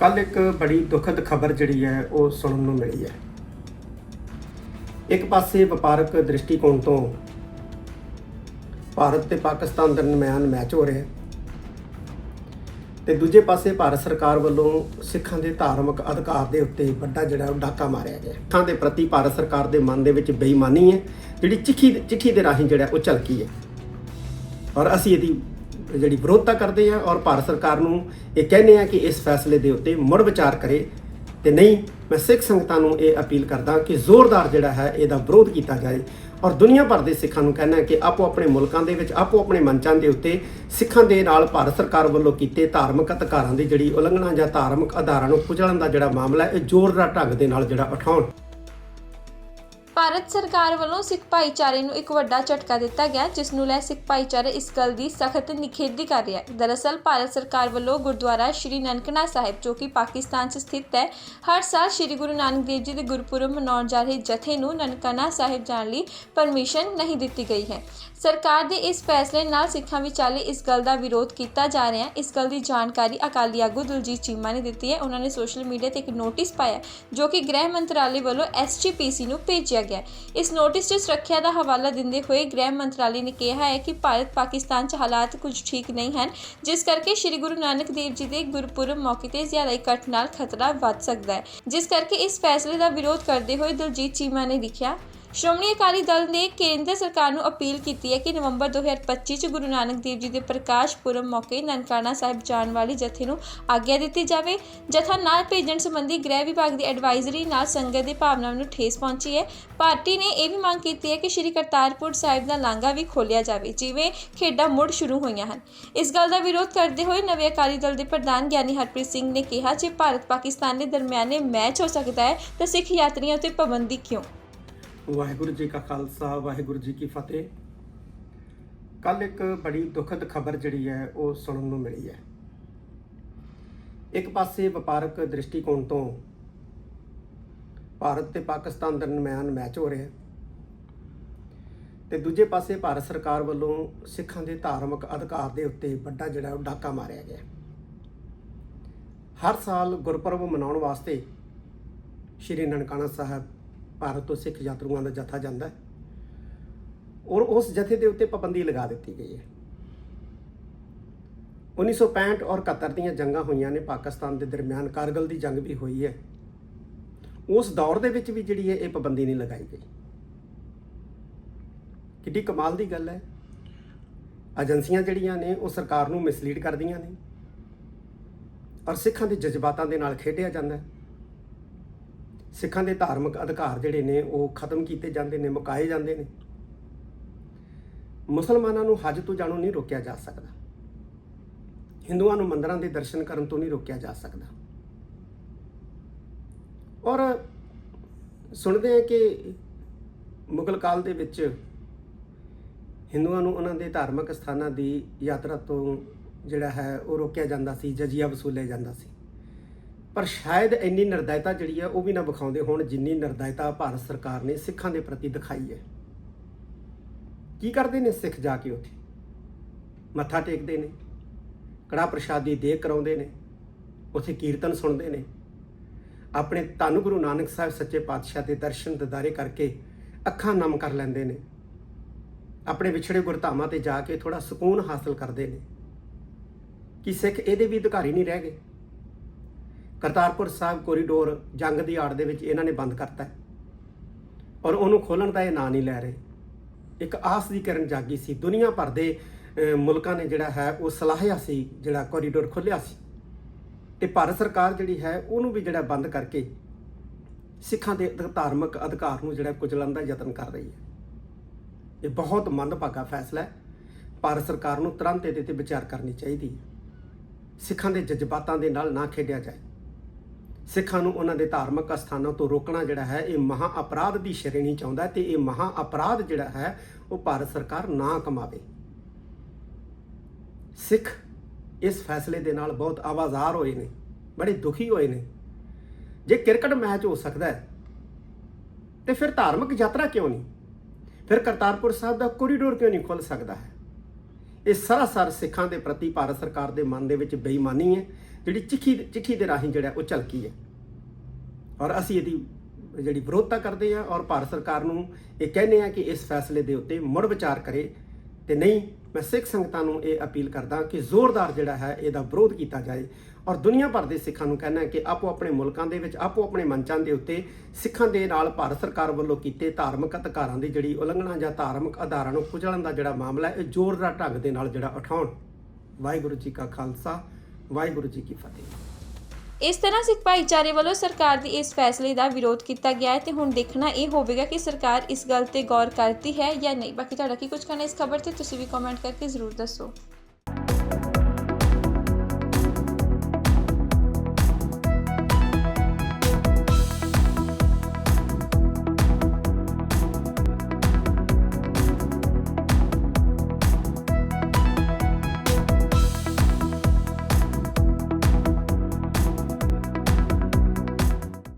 ਕੱਲ ਇੱਕ ਬੜੀ ਦੁਖਦ ਖਬਰ ਜਿਹੜੀ ਹੈ, ਉਹ ਸੁਣਨ ਨੂੰ ਮਿਲੀ ਹੈ। ਇੱਕ ਪਾਸੇ ਵਪਾਰਕ ਦ੍ਰਿਸ਼ਟੀਕੋਣ ਤੋਂ ਭਾਰਤ ਤੇ ਪਾਕਿਸਤਾਨ ਦਰਮਿਆਨ ਮੈਚ ਹੋ ਰਿਹਾ ਹੈ ਤੇ ਦੂਜੇ ਪਾਸੇ ਭਾਰਤ ਸਰਕਾਰ ਵੱਲੋਂ ਸਿੱਖਾਂ ਦੇ ਧਾਰਮਿਕ ਅਧਿਕਾਰ ਦੇ ਉੱਤੇ ਵੱਡਾ ਜਿਹੜਾ ਉਹ ਡਾਕਾ ਮਾਰਿਆ ਗਿਆ ਸਿੱਖਾਂ ਦੇ ਪ੍ਰਤੀ ਭਾਰਤ ਸਰਕਾਰ ਦੇ ਮਨ ਦੇ ਵਿੱਚ ਬੇਈਮਾਨੀ ਹੈ, ਜਿਹੜੀ ਚਿੱਠੀ ਚਿੱਠੀ ਦੇ ਰਾਹੀਂ ਜਿਹੜਾ ਉਹ ਝਲਕੀ ਹੈ। ਔਰ ਅਸੀਂ ਇਹਦੀ ਜਿਹੜੀ ਵਿਰੋਧਤਾ ਕਰਦੇ ਹਾਂ ਔਰ ਭਾਰਤ ਸਰਕਾਰ ਨੂੰ ਇਹ ਕਹਿੰਦੇ ਆ ਕਿ ਇਸ ਫੈਸਲੇ ਦੇ ਉੱਤੇ ਮੁੜ ਵਿਚਾਰ ਕਰੇ ਤੇ ਨਹੀਂ, ਮੈਂ ਸਿੱਖ ਸੰਗਤਾਂ ਨੂੰ ਇਹ ਅਪੀਲ ਕਰਦਾ ਕਿ ਜ਼ੋਰਦਾਰ ਜਿਹੜਾ ਹੈ ਇਹਦਾ ਵਿਰੋਧ ਕੀਤਾ ਜਾਏ। ਔਰ ਦੁਨੀਆ ਭਰ ਦੇ ਸਿੱਖਾਂ ਨੂੰ ਕਹਿਣਾ ਕਿ ਆਪੋ ਆਪਣੇ ਮੁਲਕਾਂ ਦੇ ਵਿੱਚ, ਆਪੋ ਆਪਣੇ ਮੰਚਾਂ ਦੇ ਉੱਤੇ ਸਿੱਖਾਂ ਦੇ ਨਾਲ ਭਾਰਤ ਸਰਕਾਰ ਵੱਲੋਂ ਕੀਤੇ ਧਾਰਮਿਕ ਅਧਿਕਾਰਾਂ ਦੀ ਜਿਹੜੀ ਉਲੰਘਣਾ ਜਾਂ ਧਾਰਮਿਕ ਆਧਾਰਾਂ ਨੂੰ ਕੁਚਲਣ ਦਾ ਜਿਹੜਾ ਮਾਮਲਾ ਇਹ ਜ਼ੋਰਦਾਰ ਢੰਗ ਦੇ ਨਾਲ ਜਿਹੜਾ ਉਠਾਉਣ। ਭਾਰਤ ਸਰਕਾਰ ਵੱਲੋਂ ਸਿੱਖ ਭਾਈਚਾਰੇ ਨੂੰ ਇੱਕ ਵੱਡਾ ਝਟਕਾ ਦਿੱਤਾ ਗਿਆ, ਜਿਸ ਨੂੰ ਲੈ ਸਿੱਖ ਭਾਈਚਾਰੇ ਇਸ ਗੱਲ ਦੀ ਸਖਤ ਨਿਖੇਧੀ ਕਰ ਰਿਹਾ ਹੈ। ਦਰਅਸਲ, ਭਾਰਤ ਸਰਕਾਰ ਵੱਲੋਂ ਗੁਰਦੁਆਰਾ ਸ਼੍ਰੀ ਨਨਕਣਾ ਸਾਹਿਬ, ਜੋ ਕਿ ਪਾਕਿਸਤਾਨ 'ਚ ਸਥਿਤ ਹੈ, ਹਰ ਸਾਲ ਸ਼੍ਰੀ ਗੁਰੂ ਨਾਨਕ ਦੇਵ ਜੀ ਦੇ ਗੁਰਪੁਰਬ ਮਨਾਉਣ ਜਾ ਰਹੇ ਜਥੇ ਨੂੰ ਨਨਕਨਾ ਸਾਹਿਬ ਜਾਣ ਲਈ ਪਰਮਿਸ਼ਨ ਨਹੀਂ ਦਿੱਤੀ ਗਈ ਹੈ। ਸਰਕਾਰ ਦੇ ਇਸ ਫੈਸਲੇ ਨਾਲ ਸਿੱਖਾਂ ਵਿਚਾਲੇ ਇਸ ਗੱਲ ਦਾ ਵਿਰੋਧ ਕੀਤਾ ਜਾ ਰਿਹਾ ਹੈ। ਇਸ ਗੱਲ ਦੀ ਜਾਣਕਾਰੀ ਅਕਾਲੀ ਆਗੂ ਦਲਜੀਤ ਚੀਮਾ ਨੇ ਦਿੱਤੀ ਹੈ। ਉਹਨਾਂ ਨੇ ਸੋਸ਼ਲ ਮੀਡੀਆ ਤੇ ਇੱਕ ਨੋਟਿਸ ਪਾਇਆ, ਜੋ ਕਿ ਗ੍ਰਹਿ ਮੰਤਰਾਲੇ ਵੱਲੋਂ ਐਸਜੀਪੀਸੀ ਨੂੰ ਭੇਜਿਆ ਗਿਆ ਇਸ ਨੋਟਿਸ 'ਚ ਸੁਰੱਖਿਆ ਦਾ ਹਵਾਲਾ ਦਿੰਦੇ ਹੋਏ ਗ੍ਰਹਿ ਮੰਤਰਾਲੇ ਨੇ ਕਿਹਾ ਹੈ ਕਿ ਭਾਰਤ ਪਾਕਿਸਤਾਨ 'ਚ ਹਾਲਾਤ ਕੁਝ ਠੀਕ ਨਹੀਂ ਹਨ, ਜਿਸ ਕਰਕੇ ਸ੍ਰੀ ਗੁਰੂ ਨਾਨਕ ਦੇਵ ਜੀ ਦੇ ਗੁਰਪੁਰਬ ਮੌਕੇ ਤੇ ਜ਼ਿਆਦਾ ਇਕੱਠ ਨਾਲ ਖਤਰਾ ਵੱਧ ਸਕਦਾ ਹੈ। ਜਿਸ ਕਰਕੇ ਇਸ ਫੈਸਲੇ ਦਾ ਵਿਰੋਧ ਕਰਦੇ ਹੋਏ ਦਿਲਜੀਤ ਚੀਮਾ ਨੇ ਲਿਖਿਆ ਸ਼੍ਰੋਮਣੀ ਅਕਾਲੀ ਦਲ ਨੇ ਕੇਂਦਰ ਸਰਕਾਰ ਨੂੰ ਅਪੀਲ ਕੀਤੀ ਹੈ ਕਿ ਨਵੰਬਰ 2025 ਚ ਗੁਰੂ ਨਾਨਕ ਦੇਵ ਜੀ ਦੇ ਪ੍ਰਕਾਸ਼ ਪੁਰਬ ਮੌਕੇ ਨਨਕਾਣਾ ਸਾਹਿਬ ਜਾਣ ਵਾਲੀ ਜਥੇ ਨੂੰ ਆਗਿਆ ਦਿੱਤੀ ਜਾਵੇ। ਜਥਾ ਨਾਲ ਭੇਜਣ ਸੰਬੰਧੀ ਗ੍ਰਹਿ ਵਿਭਾਗ ਦੀ ਐਡਵਾਈਜ਼ਰੀ ਨਾਲ ਸੰਗਤ ਦੀ ਭਾਵਨਾਵਾਂ ਨੂੰ ਠੇਸ ਪਹੁੰਚੀ ਹੈ। ਪਾਰਟੀ ਨੇ ਇਹ ਵੀ ਮੰਗ ਕੀਤੀ ਹੈ ਕਿ ਸ਼੍ਰੀ ਕਰਤਾਰਪੁਰ ਸਾਹਿਬ ਦਾ ਲਾਂਘਾ ਵੀ ਖੋਲ੍ਹਿਆ ਜਾਵੇ, ਜਿਵੇਂ ਖੇਡਾਂ ਮੁੜ ਸ਼ੁਰੂ ਹੋਈਆਂ ਹਨ। ਇਸ ਗੱਲ ਦਾ ਵਿਰੋਧ ਕਰਦੇ ਹੋਏ ਨਵੇਂ ਅਕਾਲੀ ਦਲ ਦੇ ਪ੍ਰਧਾਨ ਗਿਆਨੀ ਹਰਪ੍ਰੀਤ ਸਿੰਘ ਨੇ ਕਿਹਾ ਜੇ ਭਾਰਤ ਪਾਕਿਸਤਾਨ ਦੇ ਦਰਮਿਆਨੇ ਮੈਚ ਹੋ ਸਕਦਾ ਹੈ, ਤਾਂ ਸਿੱਖ ਯਾਤਰੀਆਂ ਉੱਤੇ ਪਾਬੰਦੀ ਕਿਉਂ? ਵਾਹਿਗੁਰੂ ਜੀ ਕਾ ਖਾਲਸਾ, ਵਾਹਿਗੁਰੂ ਜੀ ਕੀ ਫਤਿਹ। ਕੱਲ ਇੱਕ ਬੜੀ ਦੁਖਦ ਖਬਰ ਜਿਹੜੀ ਹੈ, ਉਹ ਸੁਣਨ ਨੂੰ ਮਿਲੀ ਹੈ। ਇੱਕ ਪਾਸੇ ਵਪਾਰਕ ਦ੍ਰਿਸ਼ਟੀਕੋਣ ਤੋਂ ਭਾਰਤ ਤੇ ਪਾਕਿਸਤਾਨ ਦਰਮਿਆਨ ਮੈਚ ਹੋ ਰਿਹਾ ਹੈ ਤੇ ਦੂਜੇ ਪਾਸੇ ਭਾਰਤ ਸਰਕਾਰ ਵੱਲੋਂ ਸਿੱਖਾਂ ਦੇ ਧਾਰਮਿਕ ਅਧਿਕਾਰ ਦੇ ਉੱਤੇ ਵੱਡਾ ਜਿਹੜਾ ਉਹ ਡਾਕਾ ਮਾਰਿਆ ਗਿਆ ਹਰ ਸਾਲ ਗੁਰਪੁਰਬ ਮਨਾਉਣ ਵਾਸਤੇ ਸ਼੍ਰੀ ਨਨਕਾਣਾ ਸਾਹਿਬ ਭਾਰਤ ਤੋਂ ਸਿੱਖ ਯਾਤਰੂਆਂ ਦਾ ਜਥਾ ਜਾਂਦਾ ਹੈ। ਔਰ ਉਸ ਜਥੇ ਦੇ ਉੱਤੇ ਪਾਬੰਦੀ ਲਗਾ ਦਿੱਤੀ ਗਈ ਹੈ। 1965 ਔਰ 71 ਦੀਆਂ ਜੰਗਾਂ ਹੋਈਆਂ ਨੇ। ਪਾਕਿਸਤਾਨ ਦੇ ਦਰਮਿਆਨ ਕਾਰਗਲ ਦੀ ਜੰਗ ਵੀ ਹੋਈ ਹੈ। ਉਸ ਦੌਰ ਦੇ ਵਿੱਚ ਵੀ ਜਿਹੜੀ ਹੈ ਇਹ ਪਾਬੰਦੀ ਨਹੀਂ ਲਗਾਈ ਗਈ। ਕਿੱਡੀ ਕਮਾਲ ਦੀ ਗੱਲ ਹੈ। ਏਜੰਸੀਆਂ ਜਿਹੜੀਆਂ ਨੇ, ਉਹ ਸਰਕਾਰ ਨੂੰ ਮਿਸਲੀਡ ਕਰਦੀਆਂ ਨੇ। ਔਰ ਸਿੱਖਾਂ ਦੇ ਜਜ਼ਬਾਤਾਂ ਦੇ ਨਾਲ ਖੇਡਿਆ ਜਾਂਦਾ ਹੈ। ਸਿੱਖਾਂ ਦੇ ਧਾਰਮਿਕ ਅਧਿਕਾਰ ਜਿਹੜੇ ਨੇ ਉਹ ਖਤਮ ਕੀਤੇ ਜਾਂਦੇ ਨੇ, ਮੁਕਾਏ ਜਾਂਦੇ ਨੇ। ਮੁਸਲਮਾਨਾਂ ਨੂੰ ਹਜ ਤੋਂ ਜਾਣੋਂ ਨਹੀਂ ਰੋਕਿਆ ਜਾ ਸਕਦਾ। ਹਿੰਦੂਆਂ ਨੂੰ ਮੰਦਰਾਂ ਦੇ ਦਰਸ਼ਨ ਕਰਨ ਤੋਂ ਨਹੀਂ ਰੋਕਿਆ ਜਾ ਸਕਦਾ। ਔਰ ਸੁਣਦੇ ਆ ਕਿ ਮੁਗਲ ਕਾਲ ਦੇ ਵਿੱਚ ਹਿੰਦੂਆਂ ਨੂੰ ਉਹਨਾਂ ਦੇ ਧਾਰਮਿਕ ਸਥਾਨਾਂ ਦੀ ਯਾਤਰਾ ਤੋਂ ਜਿਹੜਾ ਹੈ ਉਹ ਰੋਕਿਆ ਜਾਂਦਾ ਸੀ, ਜਜ਼ੀਆ ਵਸੂਲਿਆ ਜਾਂਦਾ ਸੀ। ਪਰ ਸ਼ਾਇਦ ਇੰਨੀ ਨਿਰਦਇਤਾ ਜਿਹੜੀ ਹੈ ਉਹ ਵੀ ਨਾ ਵਿਖਾਉਂਦੇ ਹੋਣ ਜਿੰਨੀ ਨਿਰਦਇਤਾ ਭਾਰਤ ਸਰਕਾਰ ਨੇ ਸਿੱਖਾਂ ਦੇ ਪ੍ਰਤੀ ਦਿਖਾਈ ਹੈ। ਕੀ ਕਰਦੇ ਨੇ ਸਿੱਖ ਜਾ ਕੇ ਉੱਥੇ? ਮੱਥਾ ਟੇਕਦੇ ਨੇ ਕੜਾ ਪ੍ਰਸ਼ਾਦੀ ਦੇ ਕਰਾਉਂਦੇ ਨੇ, ਉੱਥੇ ਕੀਰਤਨ ਸੁਣਦੇ ਨੇ। ਆਪਣੇ ਧੰਨ ਗੁਰੂ ਨਾਨਕ ਸਾਹਿਬ ਸੱਚੇ ਪਾਤਸ਼ਾਹ ਦੇ ਦਰਸ਼ਨ ਦਿਦਾਰੇ ਕਰਕੇ ਅੱਖਾਂ ਨਮ ਕਰ ਲੈਂਦੇ ਨੇ। ਆਪਣੇ ਵਿਛੜੇ ਗੁਰਧਾਮਾਂ ਤੇ ਜਾ ਕੇ ਥੋੜਾ ਸਕੂਨ ਹਾਸਲ ਕਰਦੇ ਨੇ। ਕਿ ਸਿੱਖ ਇਹਦੇ ਵੀ ਅਧਿਕਾਰੀ ਨਹੀਂ ਰਹਿ ਗਏ? ਕਰਤਾਰਪੁਰ ਸਾਹਿਬ ਕੋਰੀਡੋਰ ਜੰਗ ਦੀ ਆੜ ਦੇ ਵਿੱਚ ਇਹਨਾਂ ਨੇ ਬੰਦ ਕਰਤਾ ਹੈ। ਔਰ ਉਹਨੂੰ ਖੋਲਣ ਦਾ ਇਹ ਨਾਂ ਨਹੀਂ ਲੈ ਰਹੇ। ਇੱਕ ਆਸ ਦੀ ਕਿਰਨ ਜਾਗੀ ਸੀ। ਦੁਨੀਆ ਭਰ ਦੇ ਮੁਲਕਾਂ ਨੇ ਜਿਹੜਾ ਹੈ, ਉਹ ਸਲਾਹਿਆ ਸੀ, ਜਿਹੜਾ ਕੋਰੀਡੋਰ ਖੋਲਿਆ ਸੀ। ਤੇ ਭਾਰਤ ਸਰਕਾਰ ਜਿਹੜੀ ਹੈ, ਉਹਨੂੰ ਵੀ ਜਿਹੜਾ ਬੰਦ ਕਰਕੇ ਸਿੱਖਾਂ ਦੇ ਧਾਰਮਿਕ ਅਧਿਕਾਰ ਨੂੰ ਜਿਹੜਾ ਕੁਚਲਣ ਦਾ ਯਤਨ ਕਰ ਰਹੀ ਹੈ। ਇਹ ਬਹੁਤ ਮੰਦਭਾਗਾ ਫੈਸਲਾ ਹੈ। ਭਾਰਤ ਸਰਕਾਰ ਨੂੰ ਤੁਰੰਤ ਇਹਦੇ ਤੇ ਵਿਚਾਰ ਕਰਨੀ ਚਾਹੀਦੀ ਹੈ। ਸਿੱਖਾਂ ਦੇ ਜਜ਼ਬਾਤਾਂ ਦੇ ਨਾਲ ਨਾ ਖੇਡਿਆ ਜਾਏ। ਸਿੱਖਾਂ ਨੂੰ ਉਹਨਾਂ ਦੇ ਧਾਰਮਿਕ ਸਥਾਨਾਂ ਤੋਂ ਰੋਕਣਾ ਜਿਹੜਾ ਹੈ, ਇਹ ਮਹਾ ਅਪਰਾਧ ਦੀ ਸ਼੍ਰੇਣੀ ਚ ਆਉਂਦਾ ਤੇ ਇਹ ਮਹਾ ਅਪਰਾਧ ਜਿਹੜਾ ਹੈ, ਉਹ ਭਾਰਤ ਸਰਕਾਰ ਨਾ ਕਮਾਵੇ। ਸਿੱਖ ਇਸ ਫੈਸਲੇ ਦੇ ਨਾਲ ਬਹੁਤ ਆਵਾਜ਼ਾਰ ਹੋਏ ਨੇ, ਬੜੇ ਦੁਖੀ ਹੋਏ ਨੇ। ਜੇ ਕ੍ਰਿਕਟ ਮੈਚ ਹੋ ਸਕਦਾ ਹੈ, ਤੇ ਫਿਰ ਧਾਰਮਿਕ ਯਾਤਰਾ ਕਿਉਂ ਨਹੀਂ? ਫਿਰ ਕਰਤਾਰਪੁਰ ਸਾਹਿਬ ਦਾ ਕੋਰੀਡੋਰ ਕਿਉਂ ਨਹੀਂ ਖੁੱਲ ਸਕਦਾ ਹੈ? ਇਹ ਸਰਾਸਰ ਸਿੱਖਾਂ ਦੇ ਪ੍ਰਤੀ ਭਾਰਤ ਸਰਕਾਰ ਦੇ ਮਨ ਦੇ ਵਿੱਚ ਬੇਈਮਾਨੀ ਹੈ, ਜਿਹੜੀ ਚਿੱਠੀ ਚਿੱਠੀ ਦੇ ਰਾਹੀਂ ਜਿਹੜਾ ਉਹ ਝਲਕੀ ਹੈ। ਔਰ ਅਸੀਂ ਇਹਦੀ ਜਿਹੜੀ ਵਿਰੋਧਤਾ ਕਰਦੇ ਹਾਂ ਔਰ ਭਾਰਤ ਸਰਕਾਰ ਨੂੰ ਇਹ ਕਹਿੰਦੇ ਆ ਕਿ ਇਸ ਫੈਸਲੇ ਦੇ ਉੱਤੇ ਮੁੜ ਵਿਚਾਰ ਕਰੇ ਤੇ ਨਹੀਂ, ਮੈਂ ਸਿੱਖ ਸੰਗਤਾਂ ਨੂੰ ਇਹ ਅਪੀਲ ਕਰਦਾ ਕਿ ਜ਼ੋਰਦਾਰ ਜਿਹੜਾ ਹੈ, ਇਹਦਾ ਵਿਰੋਧ ਕੀਤਾ ਜਾਏ। ਔਰ ਦੁਨੀਆ ਭਰ ਦੇ ਸਿੱਖਾਂ ਨੂੰ ਕਹਿਣਾ ਹੈ ਕਿ ਆਪੋ ਆਪਣੇ ਮੁਲਕਾਂ ਦੇ ਵਿੱਚ, ਆਪੋ ਆਪਣੇ ਮੰਚਾਂ ਦੇ ਉੱਤੇ ਸਿੱਖਾਂ ਦੇ ਨਾਲ ਭਾਰਤ ਸਰਕਾਰ ਵੱਲੋਂ ਕੀਤੇ ਧਾਰਮਿਕ ਅਧਿਕਾਰਾਂ ਦੀ ਜਿਹੜੀ ਉਲੰਘਣਾ ਜਾਂ ਧਾਰਮਿਕ ਆਧਾਰਾਂ ਨੂੰ ਕੁਚਲਣ ਦਾ ਜਿਹੜਾ ਮਾਮਲਾ ਹੈ, ਇਹ ਜ਼ੋਰਦਾਰ ਢੰਗ ਦੇ ਨਾਲ ਜਿਹੜਾ ਉਠਾਉਣ। ਵਾਹਿਗੁਰੂ ਜੀ ਕਾ ਖਾਲਸਾ, ਵਾਹਿਗੁਰੂ ਜੀ ਕੀ ਫਤਿਹ। ਇਸ ਤਰ੍ਹਾਂ ਸਿੱਖ ਭਾਈਚਾਰੇ ਵੱਲੋਂ ਸਰਕਾਰ ਦੀ ਇਸ ਫੈਸਲੇ ਦਾ ਵਿਰੋਧ ਕੀਤਾ ਗਿਆ ਹੈ ਤੇ ਹੁਣ ਦੇਖਣਾ ਇਹ ਹੋਵੇਗਾ ਕਿ ਸਰਕਾਰ ਇਸ ਗੱਲ ਤੇ ਗੌਰ ਕਰਦੀ ਹੈ ਜਾਂ ਨਹੀਂ। ਬਾਕੀ ਤੁਹਾਡਾ ਕੀ ਕੁਝ ਕਹਿਣਾ ਇਸ ਖਬਰ ਤੇ, ਤੁਸੀਂ ਵੀ ਕਮੈਂਟ ਕਰਕੇ ਜ਼ਰੂਰ ਦੱਸੋ।